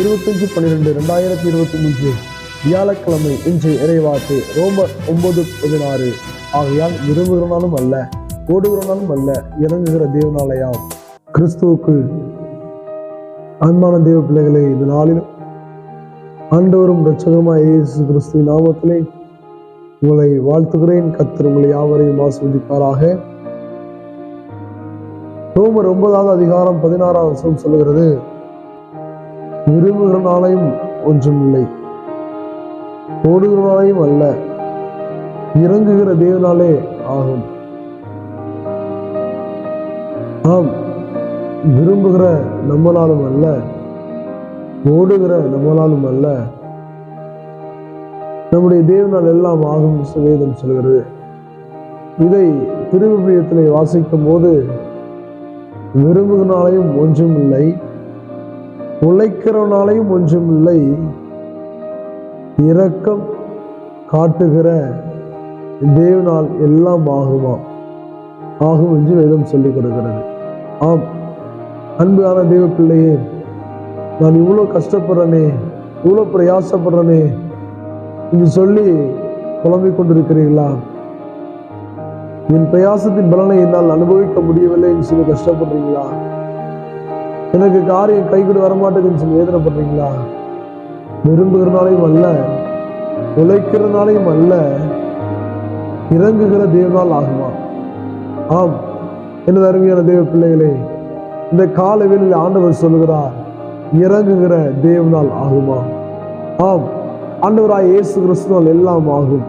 இருபத்தஞ்சு பன்னிரெண்டு ரெண்டாயிரத்தி இருபத்தி மூன்று வியாழக்கிழமை இன்று இறைவாக்கு ரோமர் ஒன்பது பதினாறு. ஆகையால் விரும்புகிறனாலும் அல்ல ஓடுகிறனாலும் அல்ல இறங்குகிற தேவனாலயாம். கிறிஸ்துவுக்கு அன்பான தேவ பிள்ளைகளை இந்த நாளிலும் ஆண்டவரும் இரட்சகருமாய் இயேசு கிறிஸ்து நாமத்திலே உங்களை வாழ்த்துகிறேன். கத்தர் உங்களை யாவரையும் ஆஸ்வதிப்பாராக ரோமர் ஒன்பதாவது அதிகாரம் பதினாறாம் சொல்லுகிறது. விரும்புகிற நாளையும் ஒன்றும் இல்லை. ஓடுகிற நாளையும் அல்ல இறங்குகிற தேவனாலே ஆகும். ஆம் விரும்புகிற நம்மளாலும் அல்ல ஓடுகிற நம்மளாலும் அல்ல. நம்முடைய தேவனால் எல்லாம் ஆகும் என்று வேதம் சொல்கிறது. இதை திருவிபியத்திலே வாசிக்கும் போது விரும்புகிறனாலையும் ஒன்றும் இல்லை. உழைக்கிறவனாலையும் ஒன்றும் இல்லை இரக்கம் காட்டுகிற தேவனால் எல்லாம் ஆகுமா? ஆகும் என்று வேதம் சொல்லிக் கொடுக்கிறது. ஆம் அன்பான தெய்வ பிள்ளையே நான் இவ்வளோ கஷ்டப்படுறேனே இவ்வளோ பிரயாசப்படுறேனே என்று சொல்லி புலம்பிக் கொண்டிருக்கிறீர்களா? என் பிரயாசத்தின் பலனை என்னால் அனுபவிக்க முடியவில்லை என்று சொல்லி கஷ்டப்படுறீங்களா எனக்கு காரியம் கைகூட வரமாட்டேங்குன்னு சொல்லி வேதனைப்படுறீங்களா? விரும்புகிறனாலையும் அல்ல உழைக்கிறனாலையும் அல்ல இறங்குகிற தேவனால் ஆகுமா ஆம் எனது அருமையான தேவ பிள்ளைகளே இந்த கால வேளையில் ஆண்டவர் சொல்லுகிறார் இறங்குகிற தேவனால் ஆகுமா ஆம் ஆண்டவராய் இயேசு கிறிஸ்துவால் எல்லாம் ஆகும்.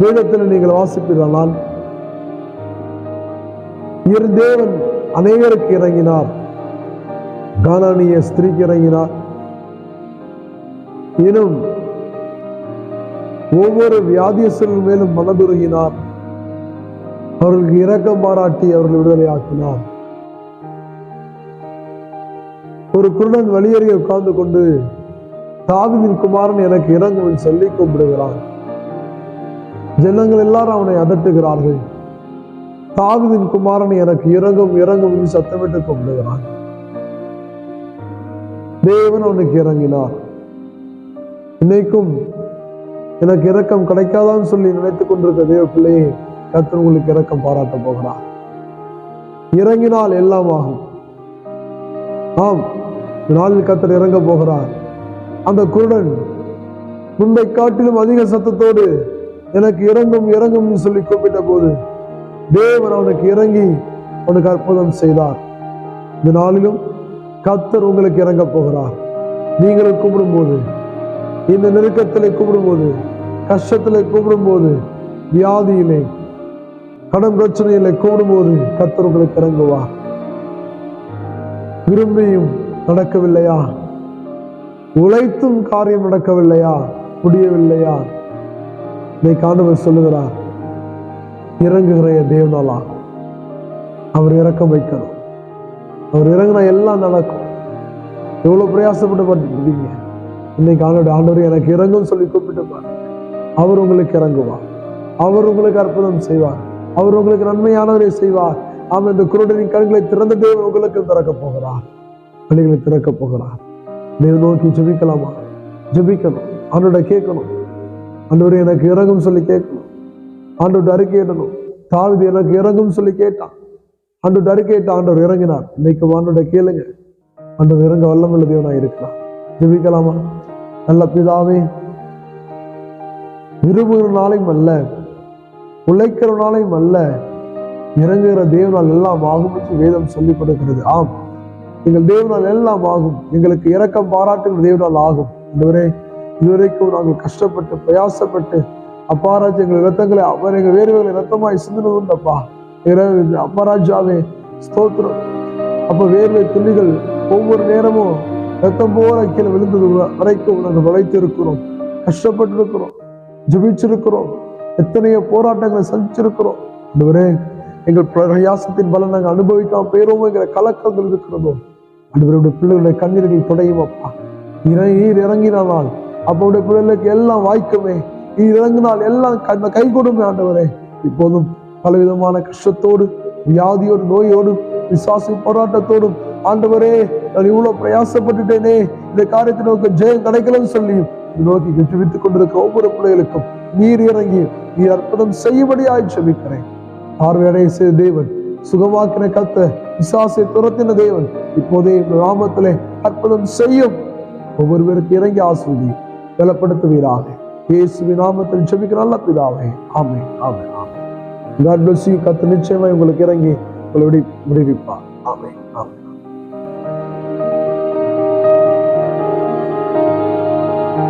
வேதத்தில் நீங்கள் வாசிப்பீர்களானால் இரு தேவன் அனைவருக்கு இறங்கினார். கானானிய ஸ்திரீக்கு இறங்கினார் எனும் ஒவ்வொரு வியாதியஸ்தர்கள் மேலும் மனதுருகினார். அவர்களுக்கு இரக்கம் பாராட்டி அவர்கள் விடுதலையாக்கினார் ஒரு குருடன் வழியறிய உட்கார்ந்து கொண்டு தாவிதின் குமாரன் எனக்கு இறங்கும் என்று சொல்லி கூப்பிடுகிறான் ஜனங்கள் எல்லாரும் அவனை அதட்டுகிறார்கள். தாவிதின் குமாரன் எனக்கு இறங்கும் இறங்கும் என்று சத்தமிட்டு கூப்பிடுகிறான் தேவன் உனக்கு இறங்கினார். இன்னைக்கும் எனக்கு இரக்கம் கிடைக்காதான்னு சொல்லி நினைத்துக் கொண்டிருக்க தேவ பிள்ளையை கத்தன் உங்களுக்கு இரக்கம் பாராட்ட போகிறார். இறங்கினால் எல்லாம் ஆகும். ஆம் நாளில் கத்தர் இறங்க போகிறார். அந்த குருடன் முன்பை காட்டிலும் அதிக சத்தத்தோடு எனக்கு இறங்கும் இறங்கும் சொல்லி கூப்பிட்ட போது தேவன் அவனுக்கு இறங்கி அவனுக்கு அற்புதம் செய்தார். இந்த நாளிலும் கத்தர் உங்களுக்கு இறங்க போகிறார். நீங்கள் கூப்பிடும்போது இந்த நெருக்கத்திலே கூப்பிடும்போது கஷ்டத்திலே கூப்பிடும்போது வியாதியிலே கடன் பிரச்சனையிலே கூடும்போது கத்தர் உங்களுக்கு இறங்குவார். விரும்பியும் நடக்கவில்லையா? உழைத்தும் காரியம் நடக்கவில்லையா? முடியவில்லையா? இதை காண்டவர் சொல்லுகிறார். இறங்குகிற தேவனாலா? அவர் இறக்கம் வைக்கணும். அவர் இறங்கினா எல்லாம் நடக்கும். எவ்வளவு பிரயாசப்பட்டு பார்த்துருக்கீங்க இன்னைக்கு ஆண்டோட ஆண்டவர் எனக்கு இறங்கும் சொல்லி கூப்பிட்டுப்பார். அவர் உங்களுக்கு இறங்குவார். அவர் உங்களுக்கு அற்புதம் செய்வார். அவர் உங்களுக்கு நன்மையானவரை செய்வார். ஆமா இந்த குருடனின் கண்களை திறந்த தேவன் உங்களுக்கு திறக்க போகிறார். வழிகளை திறக்க போகிறார். தேவன் நோக்கி ஜபிக்கலாமா? ஜபிக்கணும். ஆண்டோட கேட்கணும். ஆண்டவர் எனக்கு இறங்கும் சொல்லி கேட்கணும். ஆண்டோட அறிக்கையிடணும் தாவிது எனக்கு இறங்கும் சொல்லி கேட்டான். அந்த அறிக்கையிட்ட ஆண்டவர் இறங்கினார். இன்னைக்கு ஆண்டோட கேளுங்க அந்த இறங்க வல்லமுள்ள தேவனா இருக்கலாம் ஜெபிக்கலாமா? நல்ல பிதாவே விரும்புகிற நாளையும் அல்ல உழைக்கிற நாளையும் அல்ல இறங்குகிற தேவனால் எல்லாம் ஆகும் என்று வேதம் சொல்லிக் கொடுக்கிறது ஆம். எங்கள் தேவனால் எல்லாம் ஆகும். எங்களுக்கு இரக்கம் பாராட்டுகிற தேவனால் ஆகும். இதுவரை இதுவரைக்கும் நாங்கள் கஷ்டப்பட்டு பிரயாசப்பட்டு அப்பாராஜ் எங்கள் ரத்தங்களை அவர் எங்கள் வேர்வைகளை ரத்தமாய் சிந்தினது உண்டப்பா அப்பாராஜாவே ஸ்தோத்திரம். அப்ப வேர்வை துளிகள் ஒவ்வொரு நேரமும் ரத்தம் போல கீழே விழுந்தது வரைக்கும் நாங்கள் உழைத்து இருக்கிறோம் கஷ்டப்பட்டு இருக்கிறோம் ஜபிச்சிருக்கிறோம். எத்தனையோ போராட்டங்களை சந்திச்சிருக்கிறோம். இதுவரை எங்கள் பிரயாசத்தின் பலன் நாங்கள் அனுபவிக்காம பேரோமோ எங்களை கலக்கங்கள் இருக்கிறதோ. அன்றுவருடைய பிள்ளைகளுடைய கண்ணீர்கள் துடையும் அப்பா நீர் இறங்கினால் அப்போ உடைய பிள்ளைகளுக்கு எல்லாம் வாய்க்குமே. நீர் இறங்கினால் எல்லாம் கை கொடுமே ஆண்டவரே. இப்போதும் பலவிதமான கஷ்டத்தோடு வியாதியோடு நோயோடு விசுவாசி போராட்டத்தோடும் ஆண்டவரே நான் இவ்வளவு பிரயாசப்பட்டுட்டேனே. இந்த காரியத்தை நோக்க ஜெயம் கிடைக்கலன்னு சொல்லியும் நோக்கி ஜெபித்துக் கொண்டிருக்க ஒவ்வொரு பிள்ளைகளுக்கும் நீர் இறங்கி நீ அற்புதம் செய்யும்படியாய் ஜெபிக்கிறேன். பார்வையடைய செய்த தேவன் சுகமாக்கின கத்த விசாசை துரத்தின தேவன் இப்போதே இந்த அற்புதம் செய்யும். ஒவ்வொருவருக்கு இறங்கி ஆசிரியை பலப்படுத்துவீராக. இயேசுவின் நாமத்தில் ஜெபிக்கிற நல்ல பிதாவே ஆமே ஆமே காட் பிளஸ் யூ கத்து நிச்சயமா உங்களுக்கு இறங்கி உங்களை விடுவிப்பார் ஆமே